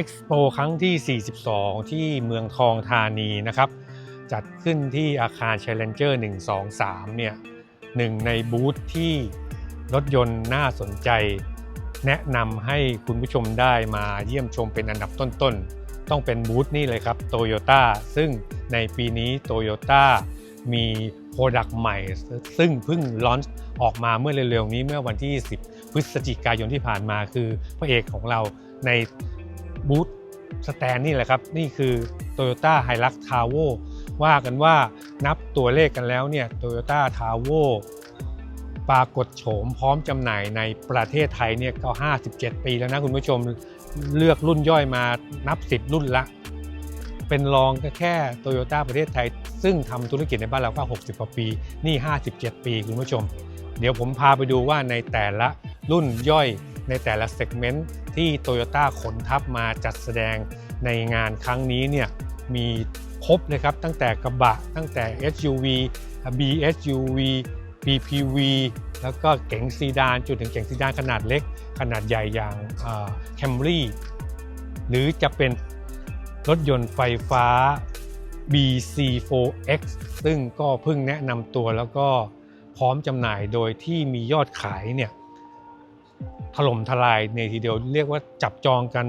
Expo ครั้งที่ 42 ที่เมืองทองธานีนะครับ จัดขึ้นที่อาคาร Challenger 123 เนี่ยหนึ่งในบูธที่รถยนต์น่าสนใจ แนะนำให้คุณผู้ชมได้มาเยี่ยมชมเป็นอันดับต้นๆ ต้องเป็นบูธนี่เลยครับ Toyota ซึ่งในปีนี้ Toyota มีโปรดักต์ใหม่ ซึ่งเพิ่งลอนช์ออกมาเมื่อเร็วๆนี้เมื่อวันที่ 10 พฤศจิกายนที่ผ่านมาคือพระเอกของเราใน บูธสแตนนี่แหละครับ นี่คือ Toyota Hilux t a v o ว่ากันว่านับตัวเลขกันแล้วเนี่ย Toyota t a v o ปรากฏโฉมพร้อมจำหน่ายในประเทศไทยเนี่ยก็ 57 ปีแล้วนะคุณผู้ชมเลือกรุ่นย่อยมานับ 10 รุ่นละ เป็นรองก็แค่ Toyota ประเทศไทย ซึ่งทำธุรกิจในบ้านเราก็ 60 กว่าปี นี่ 57 ปีคุณผู้ชม เดี๋ยวผมพาไปดูว่าในแต่ละรุ่นย่อย ในแต่ละเซกเมนต์ที่ Toyota ขนทัพมาจัดแสดงในงานครั้งนี้เนี่ยมีครบเลยครับ ตั้งแต่กระบะตั้งแต่ SUV BSUV PPV แล้วก็เก๋งซีดานจนถึงเก๋งซีดานขนาดเล็ก ขนาดใหญ่อย่างแคมรี่อ Camry หรือจะเป็นรถยนต์ไฟฟ้า BC4X ซึ่งก็เพิ่งแนะนำตัวแล้วก็พร้อมจำหน่ายโดยที่มียอดขายเนี่ย ถล่มทลายในทีเดียวเรียกว่าจับจองกัน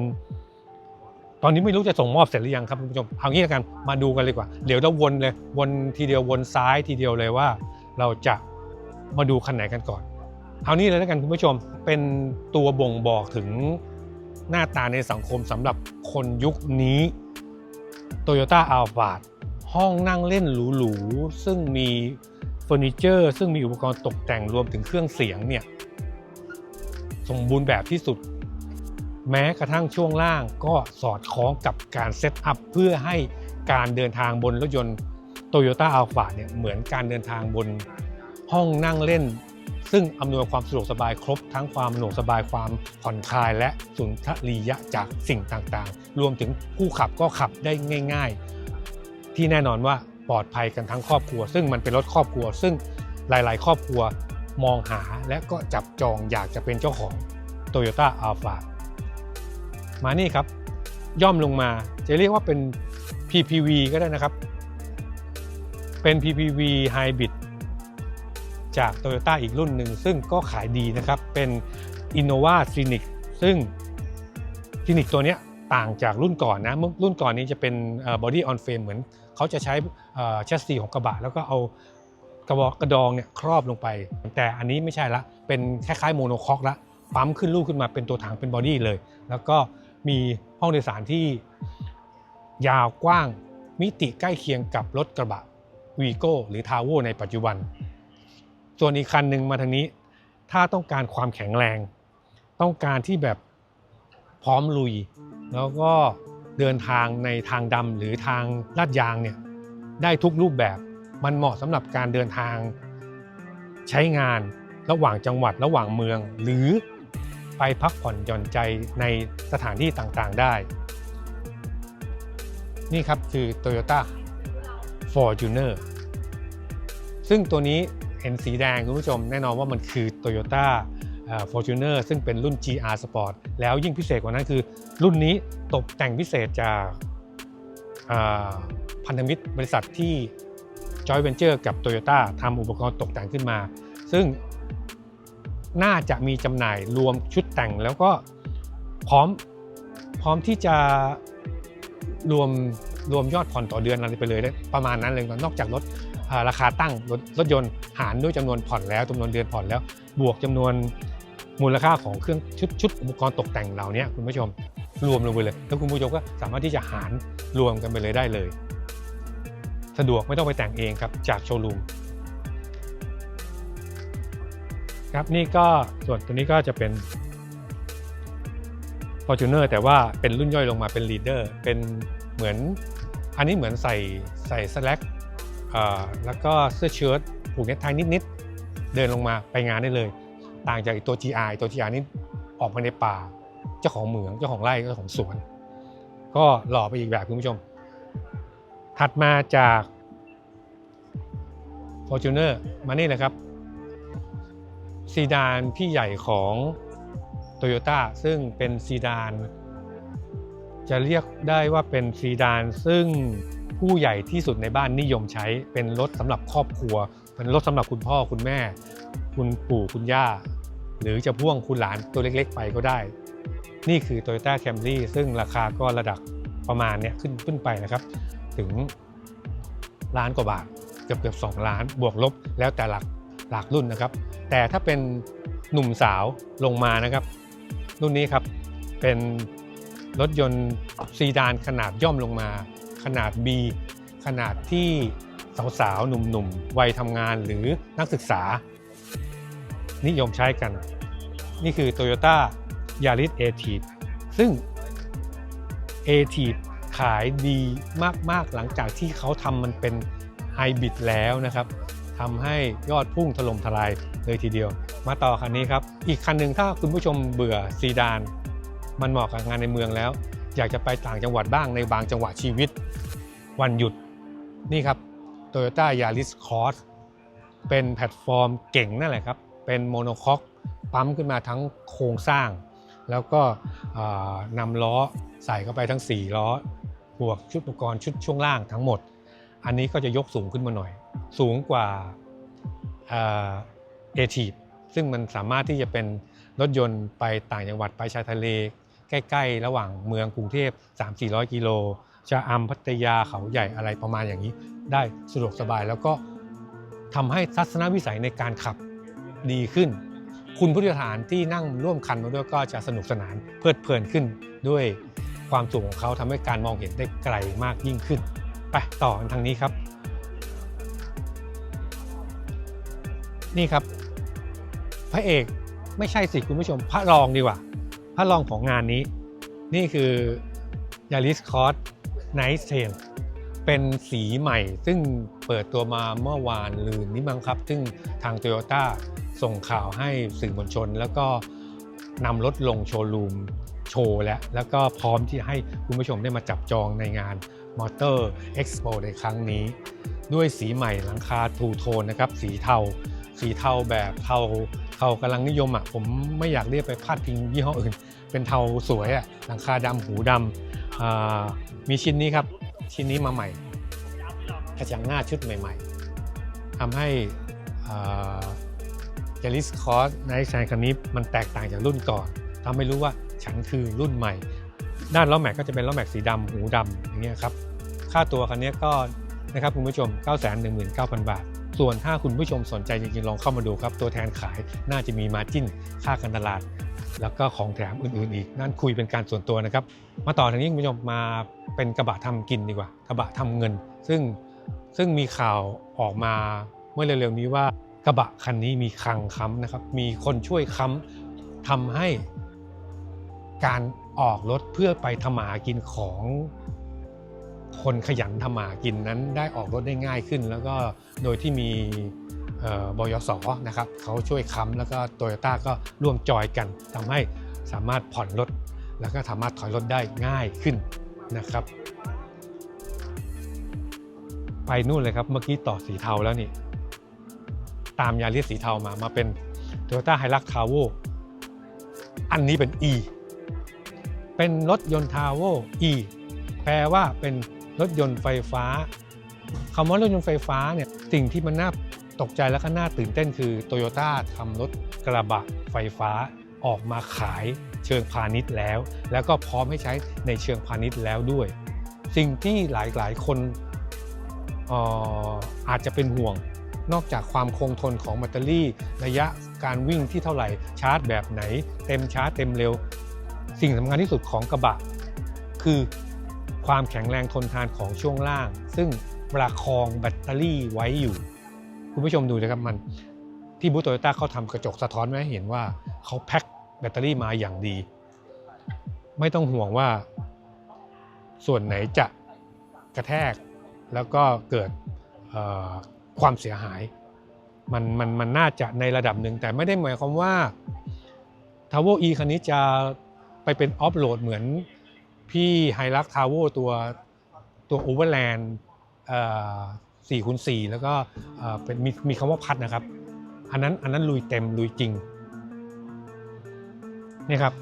ตอนนี้ไม่รู้จะส่งมอบเสร็จหรือยังครับคุณผู้ชมเอางี้แล้วกันมาดูกันเลยกว่า เดี๋ยวเราวนเลยวนทีเดียววนซ้ายทีเดียวเลยว่า เราจะมาดูคันไหนกันก่อนเอานี่เลยแล้วกันคุณผู้ชมเป็นตัวบ่งบอกถึงหน้าตาในสังคมสำหรับคนยุคนี้ Toyota a l p h a ห้องนั่งเล่นหรูๆซึ่งมีเฟอร์นิเจอร์ ซึ่งมีอุปกรณ์ตกแต่งรวมถึงเครื่องเสียงเนี่ย สมบูรณ์แบบที่สุด แม้กระทั่งช่วงล่างก็สอดคล้องกับการเซตอัพเพื่อให้การเดินทางบนรถยนต์ Toyota a l p h a เนี่ยเหมือนการเดินทางบนห้องนั่งเล่น ซึ่งอำนวยความสะดวกสบายครบ ทั้งความสะดวกสบายความผ่อนคลาย และสุนทรียะจากสิ่งต่างๆ รวมถึงผู้ขับก็ขับได้ง่าย ๆ ที่แน่นอนว่าปลอดภัยกันทั้งครอบครัว ซึ่งมันเป็นรถครอบครัว ซึ่งหลาย ๆ ครอบครัว มองหาและก็จับจองอยากจะเป็นเจ้าของ Toyota a l p h a มานี่ครับ ย่อมลงมาจะเรียกว่าเป็น PPV ก็ได้นะครับ เป็น PPV Hybrid จาก Toyota อีกรุ่นหนึ่ง ซึ่งก็ขายดีนะครับ เป็น Innova Scenic ซึ่ง Scenic ตัวเนี้ยต่างจากรุ่นก่อนนะเมื่อรุ่นก่อนนี้จะเป็นเอ่อ body on frame เหมือนเขาจะใช้แชสซีของกระบะแล้วก็เอา กระบอกกระดองเนี่ยครอบลงไป แต่อันนี้ไม่ใช่ละ เป็นคล้ายๆโมโนคอกละปั๊มขึ้นลูกขึ้นมาเป็นตัวถังเป็นบอดี้เลย แล้วก็มีห้องโดยสารที่ยาวกว้างมิติใกล้เคียงกับรถกระบะวีโก้หรือทาวโวในปัจจุบัน ส่วนอีกคันหนึ่งมาทางนี้ ถ้าต้องการความแข็งแรง ต้องการที่แบบพร้อมลุย แล้วก็เดินทางในทางดำหรือทางลาดยางเนี่ยได้ทุกรูปแบบ มันเหมาะสำหรับการเดินทางใช้งานระหว่างจังหวัดระหว่างเมือง หรือไปพักผ่อนหย่อนใจในสถานที่ต่างๆได้ นี่ครับคือ Toyota Fortuner ซึ่งตัวนี้เห็นสีแดงคุณผู้ชมแน่นอนว่ามันคือ Toyota เอ่อ Fortuner ซึ่งเป็นรุ่น GR Sport แล้วยิ่งพิเศษกว่านั้นคือ รุ่นนี้ตกแต่งพิเศษจากพันธมิตรบริษัทที่ Joint Venture กับ Toyota ทำอุปกรณ์ตกแต่งขึ้นมา ซึ่งน่าจะมีจำหน่ายรวมชุดแต่งแล้วก็พร้อมพร้อมที่จะรวมรวมยอดผ่อนต่อเดือนอะไรไปเลยประมาณนั้นเลยนอกจากลดราคาตั้งรถรถยนต์หารด้วยจำนวนผ่อนแล้วจำนวนเดือนผ่อนแล้ว บวกจำนวนมูลค่าของเครื่องชุดชุดอุปกรณ์ตกแต่งเหล่านี้คุณผู้ชมรวมลงไปเลย แล้วคุณผู้ชมก็สามารถที่จะหารรวมกันไปเลยได้เลย สะดวกไม่ต้องไปแต่งเองครับจากโชว์รูมครับนี่ก็ส่วนตัวนี้ก็จะเป็น Fortuner แต่ว่าเป็นรุ่นย่อยลงมาเป็น Leader เป็นเหมือนอันนี้เหมือนใส่ใส่ slack แล้วก็เสื้อเชิ้ตผูกเนคไทนิดๆ เดินลงมาไปงานได้เลย ต่างจากอีกตัว GR ตัว GR นี่ออกมาในป่า เจ้าของเหมืองเจ้าของไร่เจ้าของสวน ก็หล่อไปอีกแบบคุณผู้ชม ถัดมาจาก Fortuner มานี่เลยครับ ซีดานพี่ใหญ่ของ Toyota ซึ่งเป็นซีดาน จะเรียกได้ว่าเป็นซีดานซึ่งผู้ใหญ่ที่สุดในบ้านนิยมใช้เป็นรถสำหรับครอบครัว เป็นรถสำหรับคุณพ่อคุณแม่ คุณปู่คุณย่า หรือจะพ่วงคุณหลานตัวเล็กๆ ไปก็ได้ นี่คือ Toyota Camry ซึ่งราคาก็ระดับประมาณเนี้ยขึ้นขึ้นไปนะครับ ถึงล้านกว่าบาทเกือบเกือบสองล้านบวกลบแล้วแต่หลักหลักรุ่นนะครับ แต่ถ้าเป็นหนุ่มสาวลงมานะครับ รุ่นนี้ครับเป็นรถยนต์ซีดานขนาดย่อมลงมา ขนาด B ขนาดที่สาวๆหนุ่มๆวัยทำงานหรือนักศึกษา นิยมใช้กัน นี่คือ Toyota Yaris a t i v ซึ่ง a t i v ขายดีมาก ๆ หลังจากที่เขาทำมันเป็นไฮบริดแล้วนะครับทำให้ยอดพุ่งถล่มทลายเลยทีเดียว มาต่อคันนี้ครับ อีกคันหนึ่งถ้าคุณผู้ชมเบื่อซีดาน มันเหมาะกับงานในเมืองแล้ว อยากจะไปต่างจังหวัดบ้างในบางจังหวะชีวิต วันหยุดนี่ครับ Toyota Yaris Cross เป็นแพลตฟอร์มเก่งนั่นแหละครับ เป็นโมโนคอกปั๊มขึ้นมาทั้งโครงสร้าง แล้วก็นำล้อใส่เข้าไปทั้ง 4 ล้อ บวกชุดอุปกรณ์ชุดช่วงล่างทั้งหมด อันนี้ก็จะยกสูงขึ้นมาหน่อย สูงกว่าเอทีฟซึ่งมันสามารถที่จะเป็นรถยนต์ไปต่างจังหวัดไปชายทะเล ใกล้ ๆ ระหว่างเมืองกรุงเทพ 3-400 กิโลชะอำพัทยาเขาใหญ่อะไรประมาณอย่างนี้ ได้สะดวกสบายแล้วก็ทำให้ทัศนวิสัยในการขับดีขึ้น คุณผู้โดยสารที่นั่งร่วมคันมาด้วยก็จะสนุกสนานเพลิดเพลินขึ้นด้วย ความสูงของเขาทำให้การมองเห็นได้ไกลมากยิ่งขึ้น ไปต่อกันทางนี้ครับ นี่ครับ พระเอกไม่ใช่สิคุณผู้ชมพระรองดีกว่า พระรองของงานนี้ นี่คือ Yaris Cross Night Trail เป็นสีใหม่ซึ่งเปิดตัวมาเมื่อวานลืนนี้มั้งครับ ซึ่งทาง Toyota ส่งข่าวให้สื่อมวลชน แล้วก็นำรถลงโชว์รูม โชว์แล้ว แล้วก็พร้อมที่ให้คุณผู้ชมได้มาจับจองในงาน Motor Expo ในครั้งนี้ ด้วยสีใหม่หลังคาทูโทนนะครับ สีเทา สีเทาแบบเทาเทากำลังนิยมอะผมไม่อยากเรียกไปพาดพิงยี่ห้ออื่น เป็นเทาสวยอะหลังคาดำหูดำมีชิ้นนี้ครับ ชิ้นนี้มาใหม่กระจังหน้าชุดใหม่ ๆทำให้เจลิสคอร์สในแซนคันนี้มันแตกต่างจากรุ่นก่อนทำให้รู้ว่า ฉันคือรุ่นใหม่ ด้านล้อแม็กก็จะเป็นล้อแม็กสีดำหูดำอย่างเงี้ยครับค่าตัวคันนี้ก็นะครับคุณผู้ชม 919,000 บาท ส่วนถ้าคุณผู้ชมสนใจจริงๆ ลองเข้ามาดูครับ ตัวแทนขายน่าจะมีมาจิ้นค่าการตลาด แล้วก็ของแถมอื่นๆอีก นั่นคุยเป็นการส่วนตัวนะครับ มาต่อทางนี้คุณผู้ชมมาเป็นกระบะทำกินดีกว่า กระบะทำเงิน ซึ่งซึ่งมีข่าวออกมาเมื่อเร็วๆนี้ว่ากระบะคันนี้มีคังค้ำนะครับมีคนช่วยค้ำทำให้ การออกรถเพื่อไปทำมาหากินของคนขยันทำมาหากินนั้นได้ออกรถได้ง่ายขึ้น แล้วก็โดยที่มีบยสนะครับเขาช่วยค้ำแล้วก็โตโยต้าก็ร่วมจอยกันทำให้สามารถผ่อนรถแล้วก็สามารถถอยรถได้ง่ายขึ้นนะครับ ไปนู่นเลยครับเมื่อกี้ต่อสีเทาแล้วนี่ ตามยาเริสสีเทามามาเป็น Toyota h i l u x t a v o อันนี้เป็น E เป็นรถยนต์ทาวเว E แปลว่าเป็นรถยนต์ไฟฟ้าคำว่ารถยนต์ไฟฟ้าเนี่ยสิ่งที่มันน่าตกใจและก็น่าตื่นเต้นคือ Toyota ทำรถกระบะไฟฟ้าออกมาขายเชิงพาณิชย์แล้ว แล้วก็พร้อมให้ใช้ในเชิงพาณิชย์แล้วด้วย สิ่งที่หลายๆ คนอออาจจะเป็นห่วง นอกจากความคงทนของแบตเตอรี่ ระยะการวิ่งที่เท่าไหร่ชาร์จแบบไหน เต็มชาร์จเต็มเร็ว สิ่งสำคัญที่สุดของกระบะ คือความแข็งแรงทนทานของช่วงล่าง ซึ่งประคองแบตเตอรี่ไว้อยู่ คุณผู้ชมดูนะครับมันที่บูธโตโยต้าเขาทำกระจกสะท้อนไว้ให้เห็นว่าเขาแพ็คแบตเตอรี่มาอย่างดี ไม่ต้องห่วงว่า ส่วนไหนจะกระแทกแล้วก็เกิดความเสียหายมันมันมันน่าจะในระดับหนึ่งแต่ไม่ได้หมายความว่าทาวเวอร์อีคันนี้จะ ไปเป็นออฟโหลดเหมือนพี่ไฮรักทาวเวอร์ตัวตัวโอเวอร์แลนด์สี่คูณสี่แล้วก็เป็นมีมีคำว่าพัดนะครับ อันนั้นอันนั้นลุยเต็มลุยจริงนี่ครับ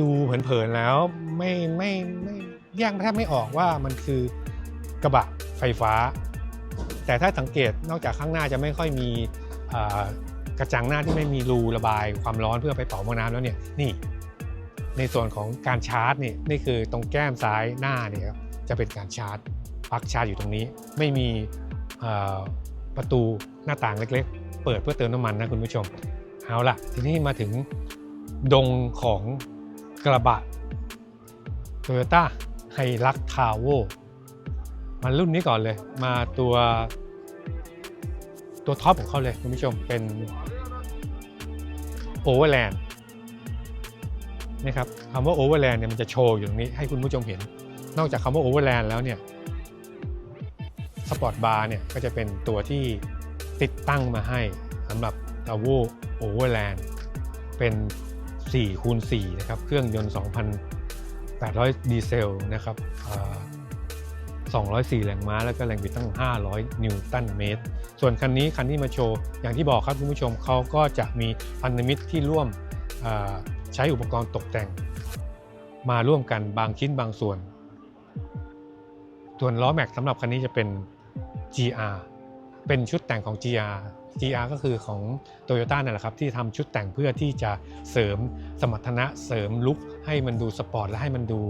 ดูเผินๆแล้วไม่ไม่ไม่แยกแทบไม่ออกว่ามันคือกระบะไฟฟ้า แต่ถ้าสังเกตนอกจากข้างหน้าจะไม่ค่อยมี กระจังหน้าที่ไม่มีรูระบายความร้อนเพื่อไปเป่าหม้อน้ำแล้วเนี่ยนี่ ในส่วนของการชาร์จนี่นี่คือตรงแก้มซ้ายหน้าเนี่ยครับจะเป็นการชาร์จปลั๊กชาร์จอยู่ตรงนี้ ไม่มีประตูหน้าต่างเล็กๆ เปิดเพื่อเติมน้ำมันนะคุณผู้ชมเอาล่ะ ทีนี้มาถึงดงของกระบะ Toyota h i l u x t a v o มารุ่นนี้ก่อนเลย มาตัวตัวท็อปของเขาเลยคุณผู้ชมเป็น Overland นด์นะครับคำว่า Overland เนี่ยมันจะโชว์อยู่ตรงนี้ให้คุณผู้ชมเห็น นอกจากคำว่า Overland แล้วเนี่ยสปอร์ตบาร์เนี่ยก็จะเป็นตัวที่ติดตั้งมาให้สำหรับ t a v o Overland เป็น4คูณ4นะครับ เครื่องยนต์ 2,800 ดีเซลนะครับอ่า204 แรงม้า แล้วก็แรงบิดตั้ง 500 นิวตันเมตร ส่วนคันนี้คันที่มาโชว์อย่างที่บอกครับคุณผู้ชมเขาก็จะมีพันธมิตรที่ร่วมใช้อุปกรณ์ตกแต่ง มาร่วมกันบางชิ้นบางส่วน ส่วนล้อแม็กสำหรับคันนี้จะเป็น GR เป็นชุดแต่งของ GR GR ก็คือของ Toyota นั่นแหละครับที่ทำชุดแต่งเพื่อที่จะเสริมสมรรถนะเสริมลุคให้มันดูสปอร์ตและให้มันดู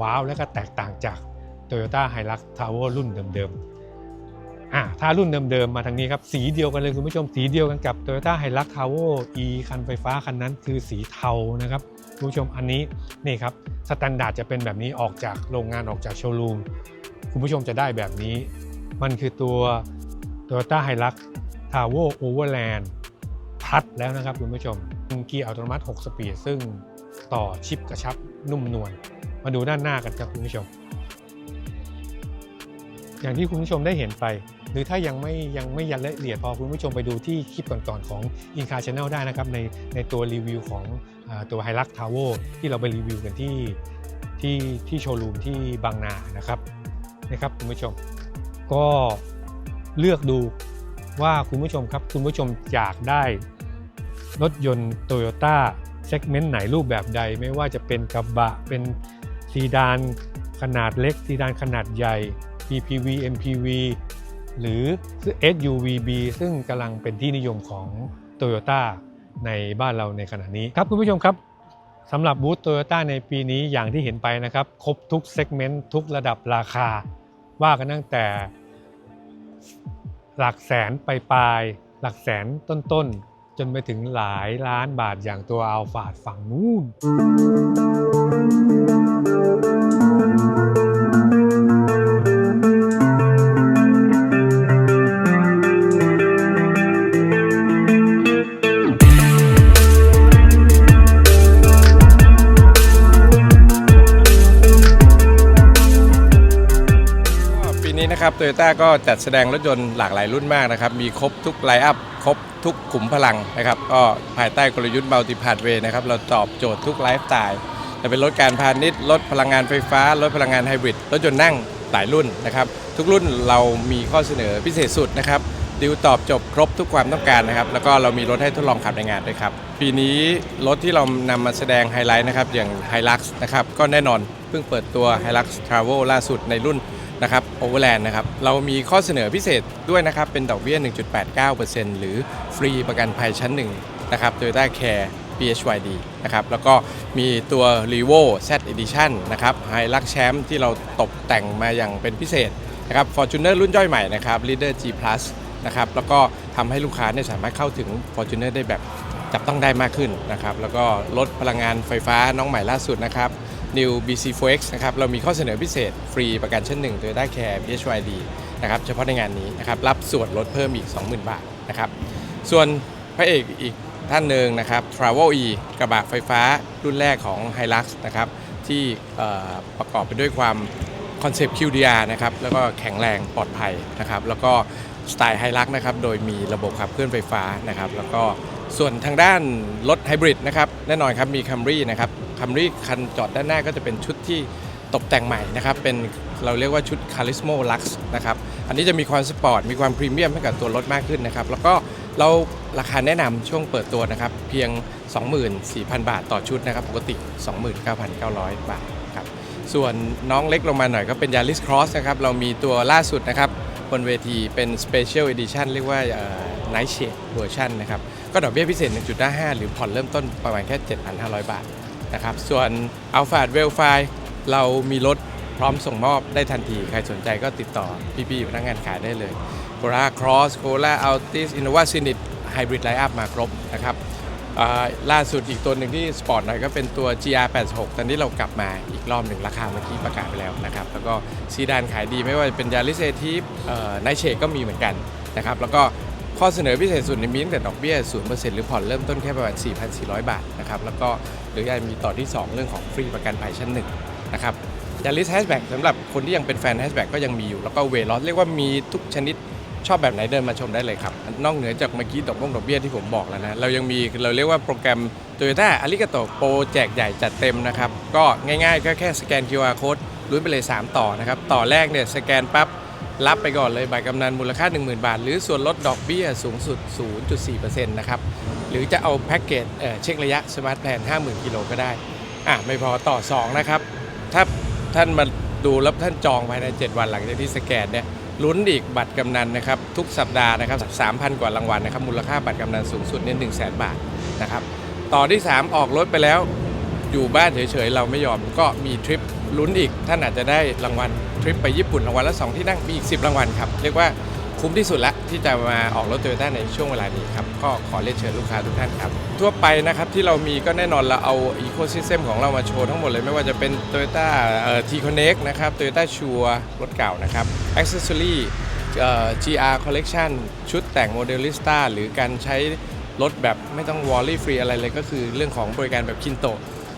ว้าวและก็แตกต่างจาก Toyota Hilux Tower รุ่นเดิมๆ อะถ้ารุ่นเดิมๆมาทางนี้ครับ สีเดียวกันเลยคุณผู้ชมสีเดียวกันกับ Toyota Hilux Tower E คันไฟฟ้าคันนั้นคือสีเทานะครับคุณผู้ชมอันนี้นี่ครับสแตนดาร์ดจะเป็นแบบนี้ออกจากโรงงานออกจากโชว์รูมคุณผู้ชมจะได้แบบนี้ มันคือตัว Toyota Hilux t a v o Overland พัดแล้วนะครับคุณผู้ชมเกียร์อัตโนมัติ 6 สปีดซึ่งต่อชิปกระชับนุ่มนวลมาดูด้านหน้ากันครับคุณผู้ชม อย่างที่คุณผู้ชมได้เห็นไป หรือถ้ายังไม่ยังไม่ยันละเอียดพอคุณผู้ชมไปดูที่คลิปก่อนๆของ i n c a Channel ได้นะครับ ในในตัวรีวิวของอตัว Hilux t a v o ที่เราไปรีวิวกันที่ที่ที่โชว์รูมที่บางนานะครับนะครับคุณผู้ชม ก็เลือกดูว่าคุณผู้ชมครับ คุณผู้ชมอยากได้รถยนต์ Toyota เซกเมนต์ไหนรูปแบบใด ไม่ว่าจะเป็นกระบะเป็นซีดานขนาดเล็กซีดานขนาดใหญ่ PPV MPV หรือ SUVB ซึ่งกำลังเป็นที่นิยมของ Toyota ในบ้านเราในขณะนี้ครับคุณผู้ชมครับสำหรับบูธ Toyota ในปีนี้อย่างที่เห็นไปนะครับ ครบทุกเซกเมนต์ทุกระดับราคา ว่ากันตั้งแต่ หลักแสนไปปลาย หลักแสนต้นๆ จนไปถึงหลายล้านบาทอย่างตัวอัลฟาดฝั่งนู้น โตโยต้าก็จัดแสดงรถยนต์หลากหลายรุ่นมากนะครับ มีครบทุกไลน์อัพ ครบทุกขุมพลังนะครับ ก็ภายใต้กลยุทธ์ Multi Pathway นะครับ เราตอบโจทย์ทุกไลฟ์สไตล์จะเป็นรถการพาณิชย์ รถพลังงานไฟฟ้า รถพลังงานไฮบริด รถยนต์นั่งหลายรุ่นนะครับ ทุกรุ่นเรามีข้อเสนอพิเศษสุดนะครับดิวตอบจบครบทุกความต้องการนะครับ แล้วก็เรามีรถให้ทดลองขับในงานด้วยครับ ปีนี้รถที่เรานำมาแสดงไฮไลท์นะครับ อย่าง Hilux นะครับ ก็แน่นอนเพิ่งเปิดตัว Hilux Travel ล่าสุดในรุ่น นะครับ Overland นะครับเรามีข้อเสนอพิเศษด้วยนะครับ เป็นดอกเบี้ย 1.89%หรือฟรีประกันภัยชั้นหนึ่งนะครับ Toyota Care PHYD นะครับแล้วก็มีตัว r e v o Z Edition นะครับ Hilux Champ ที่เราตกแต่งมาอย่างเป็นพิเศษนะครับ Fortuner รุ่นย่อยใหม่นะครับ Leader G Plus นะครับแล้วก็ทำให้ลูกค้าเนี่ยสามารถเข้าถึง Fortuner ได้แบบจับต้องได้มากขึ้นนะครับแล้วก็ลดพลังงานไฟฟ้าน้องใหม่ล่าสุดนะครับ New BC4X นะครับเรามีข้อเสนอพิเศษฟรีประกันชั้นหนึ่ง Toyota Care PHYD นะครับเฉพาะในงานนี้นะครับรับส่วนลดเพิ่มอีก 20,000 บาทนะครับส่วนพระเอกอีกท่านหนึ่งนะครับ Travel E กระบะไฟฟ้ารุ่นแรกของ Hilux นะครับที่ประกอบไปด้วยความคอนเซปต์ QDR นะครับแล้วก็แข็งแรงปลอดภัยนะครับแล้วก็สไตล์ไฮลักนะครับโดยมีระบบขับเคลื่อนไฟฟ้านะครับแล้วก็ส่วนทางด้านรถไฮบริดนะครับแน่นอนครับมี Camry นะครับ Camry คันจอดด้านหน้าก็จะเป็นชุดที่ตกแต่งใหม่นะครับเป็นเราเรียกว่าชุด Carismo Lux นะครับอันนี้จะมีความสปอร์ตมีความพรีเมียมให้กับตัวรถมากขึ้นนะครับแล้วก็เราราคาแนะนำช่วงเปิดตัวนะครับเพียง 24,000 บาทต่อชุดนะครับปกติ 29,900 บาทครับส่วนน้องเล็กลงมาหน่อยก็เป็น Yaris Cross นะครับเรามีตัวล่าสุดนะครับบนเวทีเป็น Special Edition เรียกว่าเอ่อ Night Shade Version นะครับก็ดอกเบี้ยพิเศษ 1.55 หรือผ่อนเริ่มต้นประมาณแค่ 7,500 บาท นะครับ ส่วน Alpha w e l f i เรามีรถพร้อมส่งมอบได้ทันที ใครสนใจก็ติดต่อพี่ๆพนักงานขายได้เลย c o r a Cross c o l a Altis Innova Cynit Hybrid Lineup มาครบนะครับล่าสุดอีกตัวหนึ่งที่สปอร์ตหน่อยก็เป็นตัว GR86 ตอนนี้เรากลับมาอีกรอบหนึ่งราคาเมื่อกี้ประกาศไปแล้วนะครับ แล้วก็ซีดานขายดีไม่ว่าจะเป็น Yaris a t i v ไนเชก็มีเหมือนกันนะครับ แล้วก็ ข้อเสนอพิเศษสุดในมีตั้งแต่ดอกเบี้ย 0%หรือผ่อนเริ่มต้นแค่ประมาณ 4,400 บาทนะครับ แล้วก็หรืออาจมีต่อที่ 2 เรื่องของฟรีประกันภัยชั้นหนึ่งนะครับยาริสแฮชแบ็กสำหรับคนที่ยังเป็นแฟนแฮชแบ็กก็ยังมีอยู่ แล้วก็เวลอสเรียกว่ามีทุกชนิดชอบแบบไหนเดินมาชมได้เลยครับ นอกเหนือจากเมื่อกี้ดอกบงดอกเบี้ยที่ผมบอกแล้วนะ เรายังมีเราเรียกว่าโปรแกรม Toyota a r i g a t o Pro แจกใหญ่จัดเต็มนะครับ ก็ง่ายๆก็แค่สแกน QR code ลุ้นไปเลย 3 ต่อนะครับ ต่อแรกเนี่ยสแกนปั๊บ รับไปก่อนเลยใบกำนันมูลค่า 10,000 บาท หรือส่วนลดดอกเบี้ยสูงสุด 0.4%นะครับ หรือจะเอาแพ็กเกจเเช็คระยะสมาร์ทแพลน50,000 กิโลก็ได้ อะ ไม่พอต่อ 2 นะครับ ถ้าท่านมาดูแล้วท่านจองภายใน 7 วันหลังจากที่สแกนเนี่ยลุ้นอีกบัตรกำนันนะครับ ทุกสัปดาห์นะครับ 3,000 กว่ารางวัลนะครับ มูลค่าบัตรกำนันสูงสุดเนี่ย100,000 บาทนะครับ ต่อที่ 3 ออกรถไปแล้วอยู่บ้านเฉยๆเราไม่ยอมก็มีทริป ลุ้นอีกท่านอาจจะได้รางวัลทริปไปญี่ปุ่นรางวัลละ2ที่นั่งมีอีก 10 รางวัลครับ เรียกว่าคุ้มที่สุดละที่จะมาออกรถโตโยต้าในช่วงเวลานี้ครับ ก็ขอเรียนเชิญลูกค้าทุกท่านครับ ทั่วไปนะครับที่เรามีก็แน่นอนเราเอาอีโคซิสเต็มของเรามาโชว์ทั้งหมดเลย ไม่ว่าจะเป็น Toyota เอ่อ T-Connect นะครับ Toyota Sure รถเก่านะครับ Accessory เอ่อ GR Collection ชุดแต่งโมเดลิสต้าหรือการใช้รถแบบไม่ต้องวอลลี่ฟรีอะไรเลยก็คือเรื่องของบริการแบบคินโต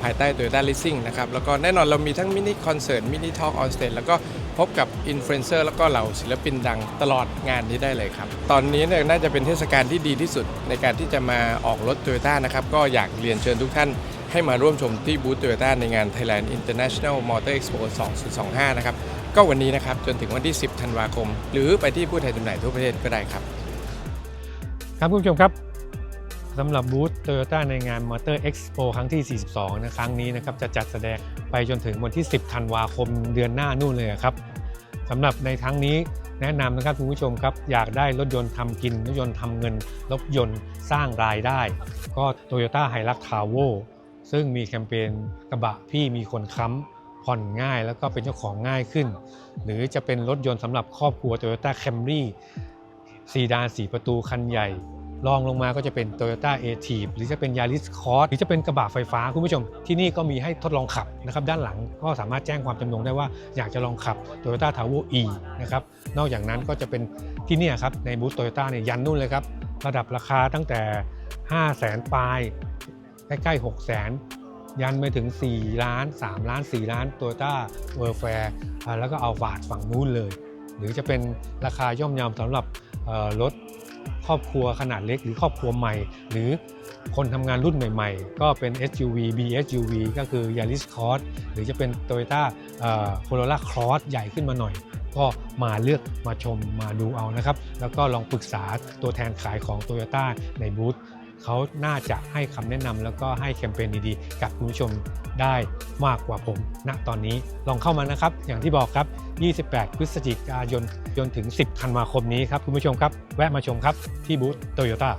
ภายใต้ Toyota Leasing นะครับแล้วก็แน่นอนเรามีทั้งมินิคอนเสิร์ตมินิทอล์กออนสเตจแล้วก็พบกับอินฟลูเอนเซอร์แล้วก็เหล่าศิลปินดังตลอดงานนี้ได้เลยครับ ตอนนี้เนี่ยน่าจะเป็นเทศกาลที่ดีที่สุดในการที่จะมาออกรถ Toyota นะครับก็อยากเรียนเชิญทุกท่านให้มาร่วมชมที่บูธ Toyota ในงาน Thailand International Motor Expo 2025 นะครับก็วันนี้นะครับจนถึงวันที่ 10 ธันวาคม หรือไปที่ผู้แทนจำหน่ายทั่วประเทศก็ได้ครับ ครับคุณผู้ชมครับ สำหรับบูธ Toyota ในงาน Motor Expo ครั้งที่ 42 นะครั้งนี้นะครับจะจัดแสดงไปจนถึงวันที่ 10 ธันวาคมเดือนหน้านู่นเลยครับสำหรับในครั้งนี้แนะนำนะครับคุณผู้ชมครับ อยากได้รถยนต์ทำกิน รถยนต์ทำเงิน รถยนต์สร้างรายได้ ก็ Toyota h i l u x t a v o ซึ่งมีแคมเปญกระบะพี่มีคนค้ำผ่อนง่ายแล้วก็เป็นเจ้าของง่ายขึ้น หรือจะเป็นรถยนต์สำหรับครอบครัว Toyota Camry ซีดาน4ประตูคันใหญ่ รองลงมาก็จะเป็น Toyota a t i v หรือจะเป็น Yaris Cross หรือจะเป็นกระบะไฟฟ้าคุณผู้ชม ที่นี่ก็มีให้ทดลองขับนะครับด้านหลังก็สามารถแจ้งความจำนงได้ว่าอยากจะลองขับ Toyota t a v o E นะครับนอกจากนั้นก็จะเป็นที่นี่ครับในบูธ Toyota เนี่ยยันนู่นเลยครับระดับราคาตั้งแต่ 5 0 0แสนปลายใกล้ๆ 6 0แสนยันไปถึง 4 ล้าน 3 ล้าน 4 ล้าน Toyota w o r l d f a i r แล้วก็เอาฝาดฝั่งนู้นเลย หรือจะเป็นราคาย่อมเยาสำหรับรถ ครอบครัวขนาดเล็กหรือครอบครัวใหม่ หรือคนทำงานรุ่นใหม่ ๆ ก็เป็น SUV BSUV ก็คือ Yaris Cross หรือจะเป็น Toyota Corolla Cross ใหญ่ขึ้นมาหน่อย ก็มาเลือกมาชมมาดูเอานะครับ แล้วก็ลองปรึกษาตัวแทนขายของ Toyota ในบูธ เขาน่าจะให้คำแนะนำแล้วก็ให้แคมเปญดีๆ กับคุณผู้ชมได้มากกว่าผมณตอนนี้ลองเข้ามานะครับ อย่างที่บอกครับ 28 พฤศจิกายนจนถึง 10 ธันวาคมนี้ครับคุณผู้ชมครับ แวะมาชมครับที่บูธ Toyota